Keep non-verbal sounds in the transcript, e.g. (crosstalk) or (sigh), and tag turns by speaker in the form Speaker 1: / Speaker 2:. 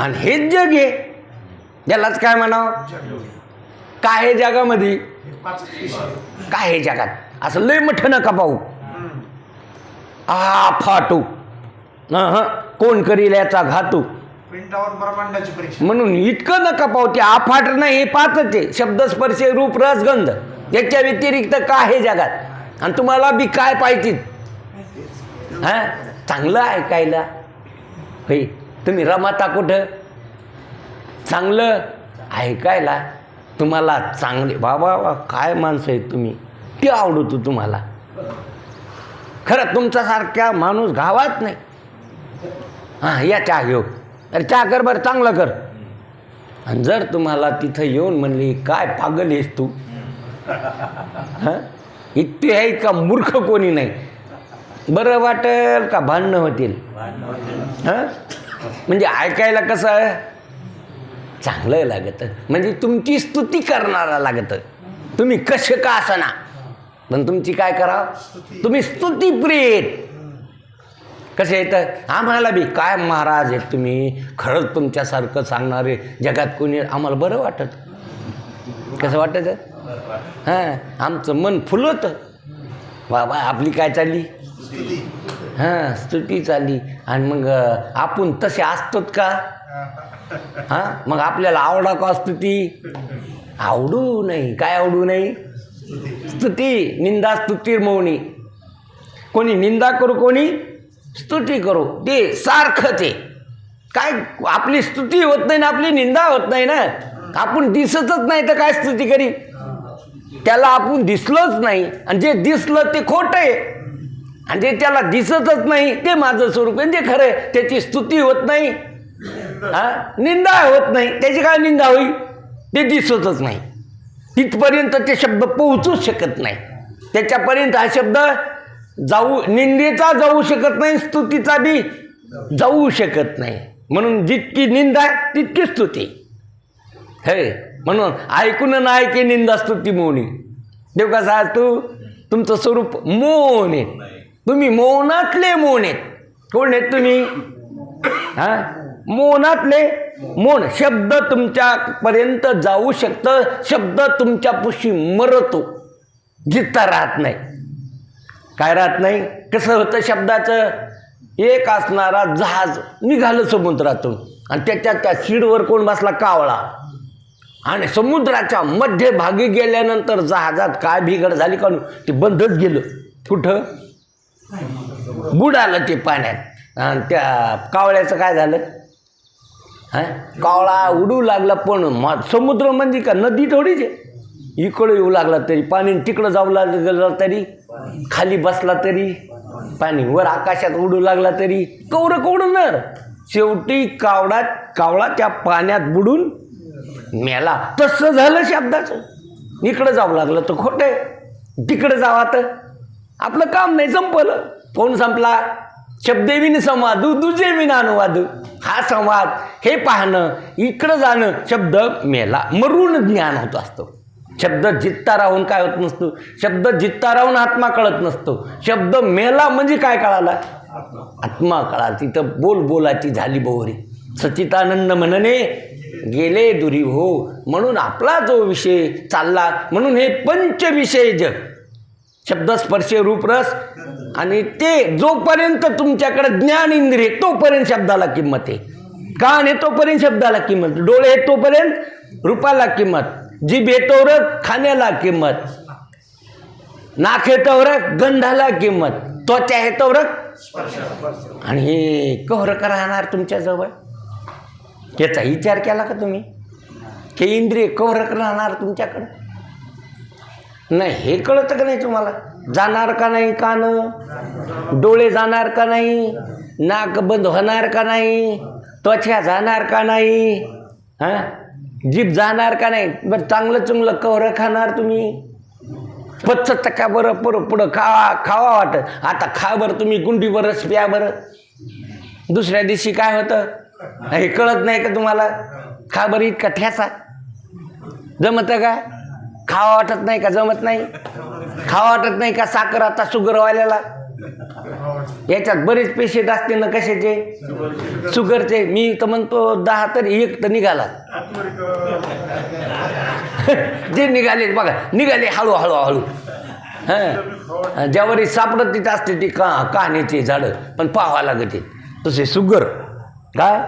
Speaker 1: आणि हेच जग आहे. यालाच काय म्हणावं? काय आहे जगामध्ये? काय आहे जगात? असं लय मोठं नका पाहू. आ फाटू. ह कोण करील याचा घातू? म्हणून इतकं नका पाहू ते आफाट नाही हे पाचच आहे. शब्द स्पर्श रूप रस गंध याच्या व्यतिरिक्त काय आहे जगात? आणि तुम्हाला बी काय पाहिजे? हा चांगलं ऐकायला. होय. तुम्ही रमाता कुठं? चांगलं? ऐकायला? तुम्हाला चांगले बाबा वा, काय माणसं आहेत तुम्ही? ते आवडतो तुम्हाला. खरं तुमच्यासारख्या माणूस गावात नाही. हां या चहा घेऊ. अरे चहा कर बरं चांगलं कर. आणि जर तुम्हाला तिथं येऊन म्हणली काय पागल आहेस तू? हां? इतके आहे का मूर्ख कोणी नाही? बरं वाटेल का भांडणं होतील. हां? म्हणजे ऐकायला कसं आहे? चांगलं लागतं. म्हणजे तुमची स्तुती करणारा लागतं. तुम्ही कसे का असना? पण तुमची काय करा तुम्ही स्तुती प्रियत कसे येतं आम्हाला बी काय महाराज आहेत तुम्ही? खरंच तुमच्यासारखं सांगणारे जगात कोणी आम्हाला बरं वाटत? कसं वाटतं? हां आमचं मन फुलवतं. बाबा आपली काय चालली? हां स्तुती चालली. आणि मग आपण तसे असतोत का? (laughs) हां? मग आपल्याला आवडा का स्तुती? आवडू नाही. काय आवडू नाही? स्तुती. निंदा स्तुती मौनी. कोणी निंदा करू कोणी स्तुती करू. ते सारखंच आहे काय आपली स्तुती होत नाही ना आपली निंदा होत नाही ना. आपण दिसतच नाही तर काय स्तुती करी? त्याला आपण दिसलोच नाही. आणि जे दिसलं ते खोटं आहे. आणि जे त्याला दिसतच नाही ते माझं स्वरूप आहे. ते खरं आहे त्याची स्तुती होत नाही. हा? निंदा होत नाही. त्याची काय निंदा होईल? ते दिसतच नाही. तिथपर्यंत ते शब्द पोहोचूच शकत नाही. त्याच्यापर्यंत हा शब्द जाऊ निंदेचा जाऊ शकत नाही स्तुतीचा बी जाऊ शकत नाही. म्हणून जितकी निंदा तितकी स्तुती. हे म्हणून ऐकून ना ऐके निंदा स्तुती मौनी देव कसा तू तुमचं स्वरूप मौन आहे तुम्ही मौनातले मौन आहेत. कोण आहेत तुम्ही? हा? मौनातले मौन. शब्द तुमच्यापर्यंत जाऊ शकतं. शब्द तुमच्यापाशी मरतो. जिता राहत नाही. काय राहत नाही? कसं होतं शब्दाचं? एक असणारा जहाज निघालं समुद्रातून. आणि त्याच्या त्या शीडवर कोण बसला? कावळा. आणि समुद्राच्या मध्यभागी गेल्यानंतर जहाजात काय बिघड झाली का ते बंदच गेलं. कुठं? बुडालं ते पाण्यात. आणि त्या कावळ्याचं काय झालं? हा? कावळा उडू लागला पण म- समुद्र म्हणजे का नदी थोडीच आहे. इकडं येऊ लागला तरी पाणी तिकडं जाऊ लागलं तरी खाली बसला तरी पाणी. वर आकाशात उडू लागला तरी कवरं कवडणार शेवटी कावडा कावळा त्या पाण्यात बुडून मेला. तसं झालं शब्दाचं. इकडं जाऊ लागलं तर खोटं आहे. तिकडं जावा तर. आपलं काम नाही संपलं. फोन संपला. शब्देविन संवाद दुजे अनुवाद. हा संवाद हे पाहणं इकडं जाणं शब्द मेला. मरून ज्ञान होत असतं. शब्द जित्ता राहून काय होत नसतो. शब्द जित्ता राहून आत्मा कळत नसतो. शब्द मेला म्हणजे काय कळाला? आत्मा कळा तिथं बोल बोलाची झाली बोहरी. सचितानंद म्हणणे गेले दुरी हो म्हणून आपला जो विषय चालला म्हणून हे पंचविषय जग. शब्दस्पर्श रूपरस आणि ते जोपर्यंत तुमच्याकडे ज्ञान इंद्रिय तोपर्यंत शब्दाला किंमत आहे. कान आहे तोपर्यंत शब्दाला किंमत. डोळे आहे तोपर्यंत रूपाला किंमत. जीभ येतोवर खाण्याला किंमत. नाक येतोवर गंधाला किंमत. त्वचा येतोवर आणि हे कवरक राहणार तुमच्याजवळ. याचा विचार केला का तुम्ही? हे इंद्रिय कवरक राहणार तुमच्याकडं. नाही हे कळतं का नाही तुम्हाला? जाणार का नाही कान? डोळे जाणार का नाही? नाक बंद होणार का नाही? त्वचा जाणार का नाही? हां? जीभ जाणार का नाही? बरं चांगलं चांगलं कवरं खाणार तुम्ही. पच्च टक्का बरं पुरं पुढं खावा खावा वाटत. आता खा बरं तुम्ही गुंडीवर रस प्या बरं. दुसऱ्या दिवशी काय होतं? हे कळत नाही का तुम्हाला? खा बरं इतका ठ्यासा जमतं का? खावा वाटत नाही का जमत नाही? खावा वाटत नाही का साखर आता शुगरवाल्याला? याच्यात बरेच पेशंट असते ना कशाचे? शुगरचे मी तर म्हणतो दहा तर एक तर निघाला. (laughs) जे निघाले बघा निघाले हळू हळू हळू. हां? ज्यावर सापडत तिथे असते ती का कहाणीची झाडं. पण पाहावं लागते. तसे शुगर काय?